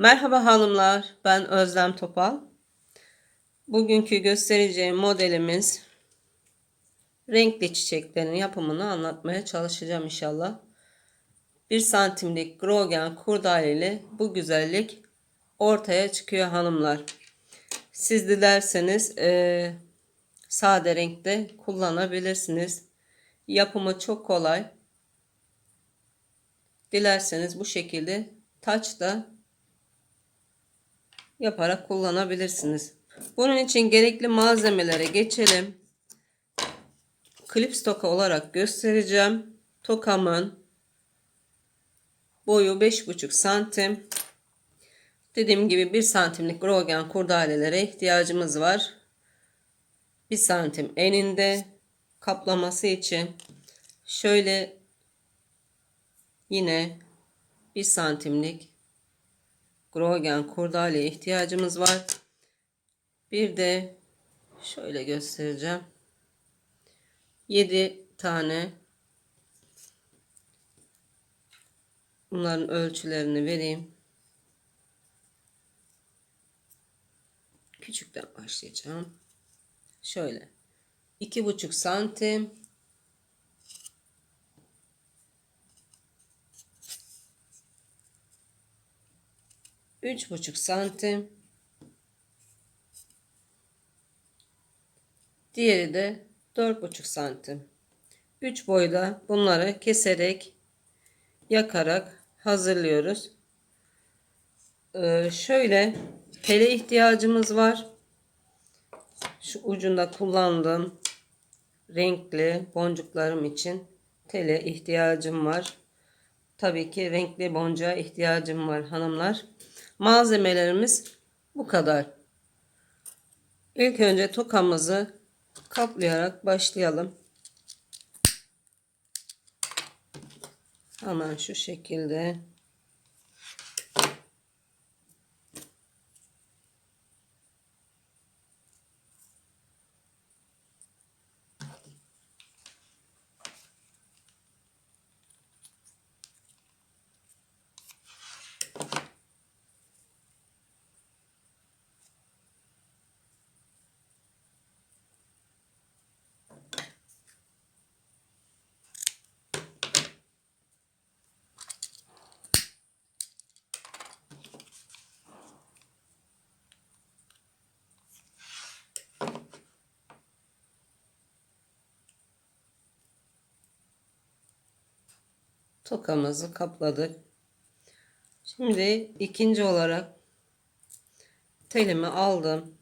Merhaba hanımlar, ben Özlem Topal. Bugünkü göstereceğim modelimiz renkli çiçeklerin yapımını anlatmaya çalışacağım inşallah. 1 santimlik grogen kurdale ile bu güzellik ortaya çıkıyor hanımlar. Siz dilerseniz e, sade renkte kullanabilirsiniz. Yapımı çok kolay. Dilerseniz bu şekilde taç da yaparak kullanabilirsiniz. Bunun için gerekli malzemelere geçelim. Klips toka olarak göstereceğim. Tokamın boyu 5,5 santim. Dediğim gibi 1 santimlik grogen kurdalelere ihtiyacımız var. 1 santim eninde kaplaması için şöyle yine 1 santimlik Grogen kurdaleye ihtiyacımız var. Bir de şöyle göstereceğim. 7 tane bunların ölçülerini vereyim. Küçükten başlayacağım. Şöyle. 2,5 santim üç buçuk santim. Diğeri de dört buçuk santim. Üç boyda bunları keserek yakarak hazırlıyoruz. Ee, şöyle tele ihtiyacımız var. Şu ucunda kullandığım renkli boncuklarım için tele ihtiyacım var. Tabii ki renkli boncuğa ihtiyacım var hanımlar. Malzemelerimiz bu kadar. İlk önce tokamızı kaplayarak başlayalım. Hemen şu şekilde tokamızı kapladık. Şimdi ikinci olarak telimi aldım.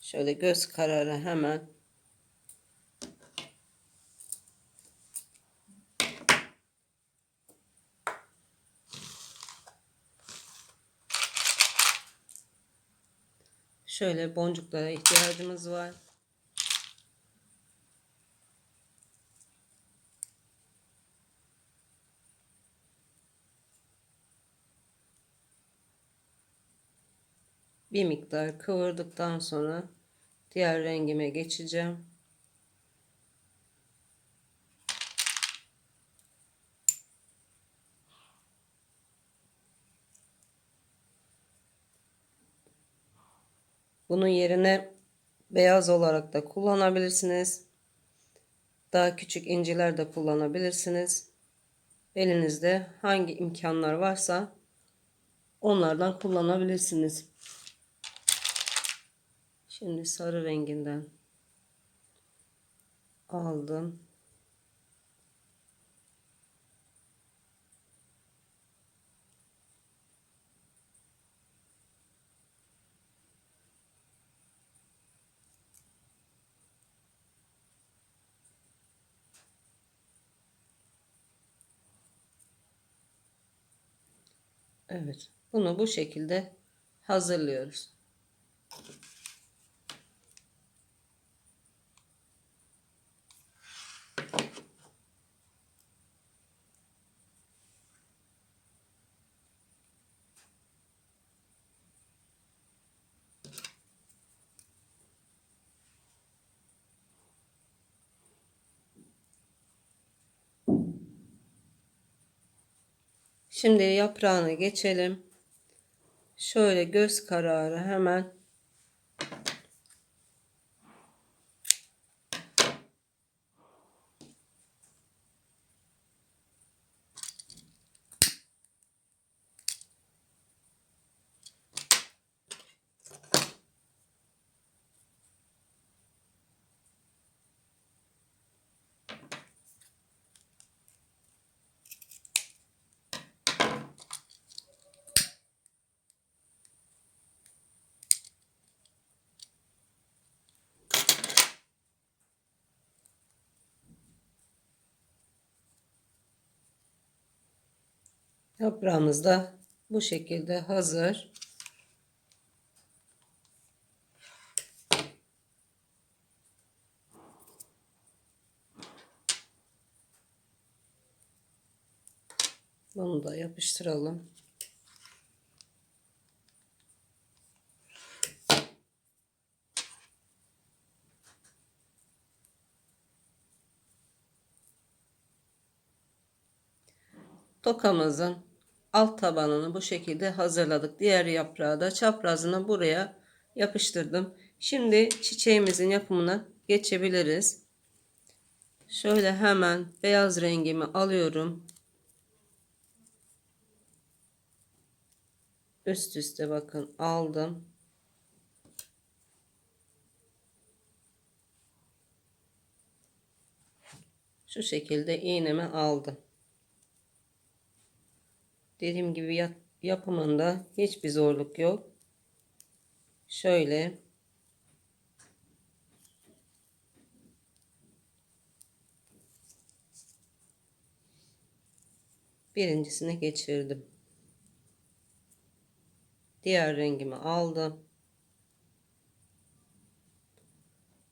Şöyle göz kararı hemen Şöyle boncuklara ihtiyacımız var. Bir miktar kıvırdıktan sonra diğer rengime geçeceğim. Bunun yerine beyaz olarak da kullanabilirsiniz. Daha küçük inciler de kullanabilirsiniz. Elinizde hangi imkanlar varsa onlardan kullanabilirsiniz. Şimdi sarı renginden aldım. Evet. Bunu bu şekilde hazırlıyoruz. Şimdi yaprağını geçelim. Şöyle göz kararı hemen yaprağımız da bu şekilde hazır. Bunu da yapıştıralım. Tokamızın alt tabanını bu şekilde hazırladık. Diğer yaprağı da çaprazını buraya yapıştırdım. Şimdi çiçeğimizin yapımına geçebiliriz. Şöyle hemen beyaz rengimi alıyorum. Üst üste bakın aldım. Şu şekilde iğnemi aldım. Dediğim gibi yap yapımında hiçbir zorluk yok. Şöyle birincisini geçirdim. Diğer rengimi aldım.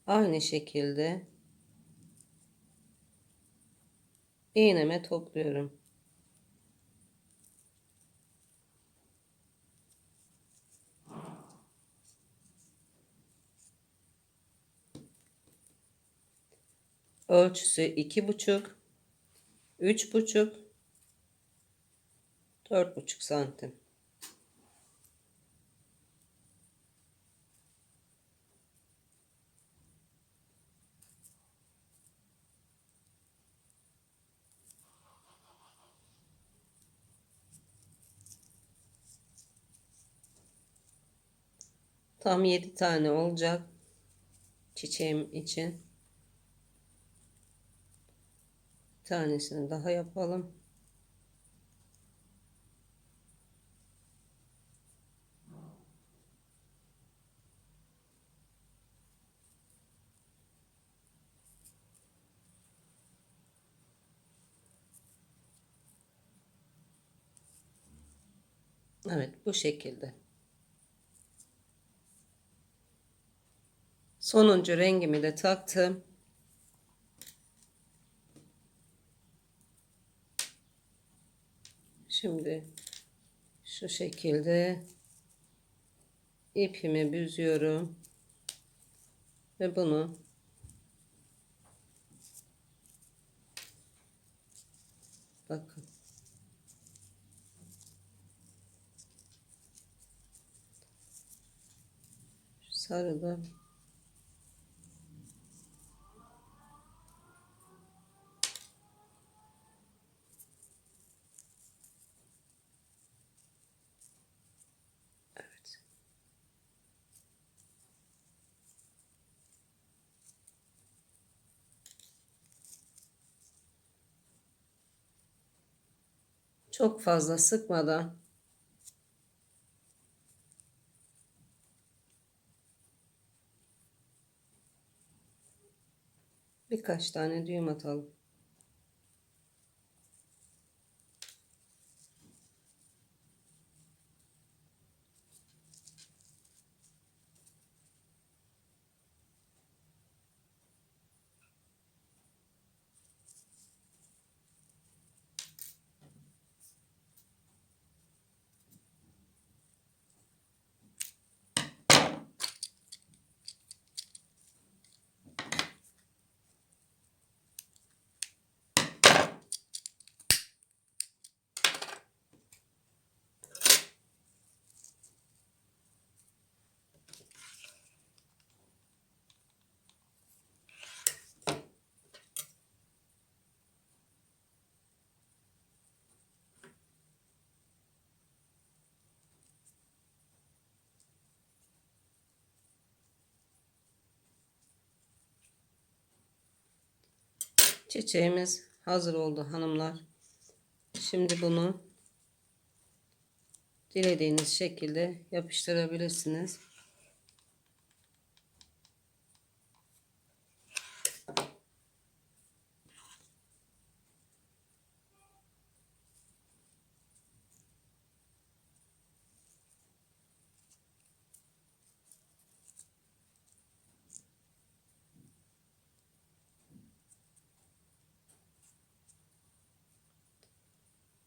Aynı şekilde iğneme topluyorum. Ölçüsü iki buçuk, üç buçuk, dört buçuk santim. Tam 7 tane olacak çiçeğim için. Tanesini daha yapalım. Evet bu şekilde. Sonuncu rengimi de taktım. Şimdi şu şekilde ipimi büzüyorum ve bunu bakın. Sarıda Evet. Çok fazla sıkmadan birkaç tane düğüm atalım. Çiçeğimiz hazır oldu hanımlar. Şimdi bunu dilediğiniz şekilde yapıştırabilirsiniz.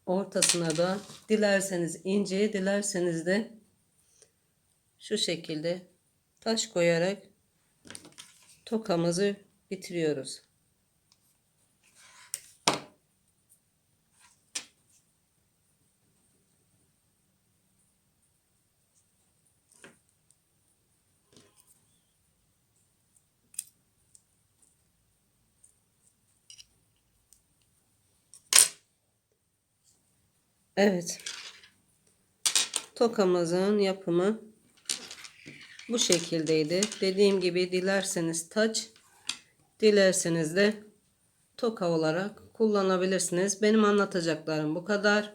Ortasına da dilerseniz ince, dilerseniz de şu şekilde taş koyarak tokamızı bitiriyoruz. Evet. Tokamızın yapımı bu şekildeydi. Dediğim gibi dilerseniz taç, dilerseniz de toka olarak kullanabilirsiniz. Benim anlatacaklarım bu kadar.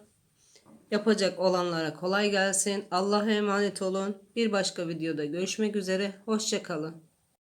Yapacak olanlara kolay gelsin. Allah'a emanet olun. Bir başka videoda görüşmek üzere. Hoşçakalın.